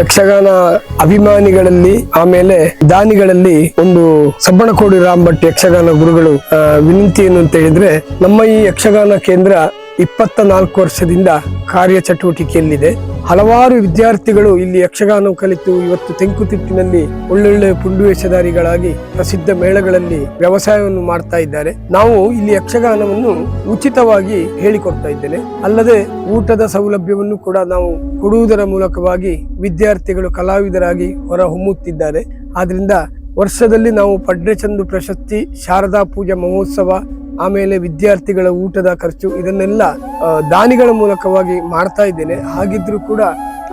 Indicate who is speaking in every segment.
Speaker 1: ಯಕ್ಷಗಾನ ಅಭಿಮಾನಿಗಳಲ್ಲಿ, ಆಮೇಲೆ ದಾನಿಗಳಲ್ಲಿ ಒಂದು ಸಬ್ಬಣಕೋಡಿ ರಾಮಭಟ್ ಯಕ್ಷಗಾನ ಗುರುಗಳು ವಿನಂತಿ ಏನು ಅಂತ ಹೇಳಿದ್ರೆ, ನಮ್ಮ ಈ ಯಕ್ಷಗಾನ ಕೇಂದ್ರ ಇಪ್ಪತ್ತ ನಾಲ್ಕು ವರ್ಷದಿಂದ ಕಾರ್ಯಚಟುವಟಿಕೆಯಲ್ಲಿದೆ. ಹಲವಾರು ವಿದ್ಯಾರ್ಥಿಗಳು ಇಲ್ಲಿ ಯಕ್ಷಗಾನ ಕಲಿತು, ಇವತ್ತು ತೆಂಕುತಿಟ್ಟಿನಲ್ಲಿ ಒಳ್ಳೊಳ್ಳೆ ಪುಂಡುವೇಷಧಾರಿಗಳಾಗಿ ಪ್ರಸಿದ್ಧ ಮೇಳಗಳಲ್ಲಿ ವ್ಯವಸಾಯವನ್ನು ಮಾಡ್ತಾ ಇದ್ದಾರೆ. ನಾವು ಇಲ್ಲಿ ಯಕ್ಷಗಾನವನ್ನು ಉಚಿತವಾಗಿ ಹೇಳಿಕೊಡ್ತಾ ಇದ್ದೇನೆ. ಅಲ್ಲದೆ ಊಟದ ಸೌಲಭ್ಯವನ್ನು ಕೂಡ ನಾವು ಕೊಡುವುದರ ಮೂಲಕವಾಗಿ ವಿದ್ಯಾರ್ಥಿಗಳು ಕಲಾವಿದರಾಗಿ ಹೊರ ಹೊಮ್ಮುತ್ತಿದ್ದಾರೆ ಆದ್ರಿಂದ ವರ್ಷದಲ್ಲಿ ನಾವು ಪಡ್ರೆಚಂದು ಪ್ರಶಸ್ತಿ, ಶಾರದಾ ಪೂಜಾ ಮಹೋತ್ಸವ, ಆಮೇಲೆ ವಿದ್ಯಾರ್ಥಿಗಳ ಊಟದ ಖರ್ಚು ಇದನ್ನೆಲ್ಲ ದಾನಿಗಳ ಮೂಲಕವಾಗಿ ಮಾಡ್ತಾ ಇದ್ದೇನೆ. ಹಾಗಿದ್ರೂ ಕೂಡ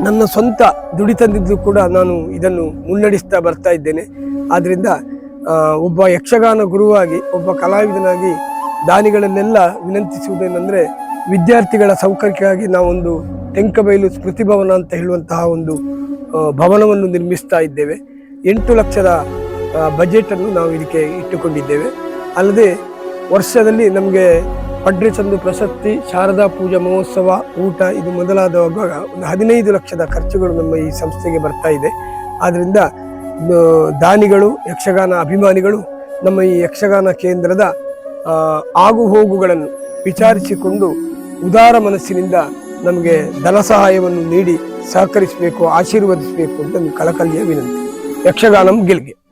Speaker 1: ನನ್ನ ಸ್ವಂತ ದುಡಿತಂದಿದ್ದು ಕೂಡ ನಾನು ಇದನ್ನು ಮುನ್ನಡೆಸ್ತಾ ಬರ್ತಾ ಇದ್ದೇನೆ. ಆದ್ದರಿಂದ ಒಬ್ಬ ಯಕ್ಷಗಾನ ಗುರುವಾಗಿ, ಒಬ್ಬ ಕಲಾವಿದನಾಗಿ ದಾನಿಗಳನ್ನೆಲ್ಲ ವಿನಂತಿಸುವುದೇನೆಂದ್ರೆ ವಿದ್ಯಾರ್ಥಿಗಳ ಸೌಕರ್ಯಕ್ಕಾಗಿ ನಾವೊಂದು ತೆಂಕಬೈಲು ಸ್ಮೃತಿ ಭವನ ಅಂತ ಹೇಳುವಂತಹ ಒಂದು ಭವನವನ್ನು ನಿರ್ಮಿಸ್ತಾ ಇದ್ದೇವೆ. ಎಂಟು ಲಕ್ಷದ ಬಜೆಟ್ ಅನ್ನು ನಾವು ಇದಕ್ಕೆ ಇಟ್ಟುಕೊಂಡಿದ್ದೇವೆ. ಅಲ್ಲದೆ ವರ್ಷದಲ್ಲಿ ನಮಗೆ ಪಡ್ರಿಚಂದು ಪ್ರಶಸ್ತಿ, ಶಾರದಾ ಪೂಜಾ ಮಹೋತ್ಸವ, ಊಟ ಇದು ಮೊದಲಾದವಾಗ ಒಂದು ಹದಿನೈದು ಲಕ್ಷದ ಖರ್ಚುಗಳು ನಮ್ಮ ಈ ಸಂಸ್ಥೆಗೆ ಬರ್ತಾ ಇದೆ. ಆದ್ದರಿಂದ ದಾನಿಗಳು, ಯಕ್ಷಗಾನ ಅಭಿಮಾನಿಗಳು ನಮ್ಮ ಈ ಯಕ್ಷಗಾನ ಕೇಂದ್ರದ ಆಗು ಹೋಗುಗಳನ್ನು ವಿಚಾರಿಸಿಕೊಂಡು ಉದಾರ ಮನಸ್ಸಿನಿಂದ ನಮಗೆ ಧನ ಸಹಾಯವನ್ನು ನೀಡಿ ಸಹಕರಿಸಬೇಕು ಆಶೀರ್ವದಿಸಬೇಕು ಅಂತ ಒಂದು ಕಳಕಳಿಯ ವಿನಂತಿ. ಯಕ್ಷಗಾನಂ ಗೆಲ್ಗೆ.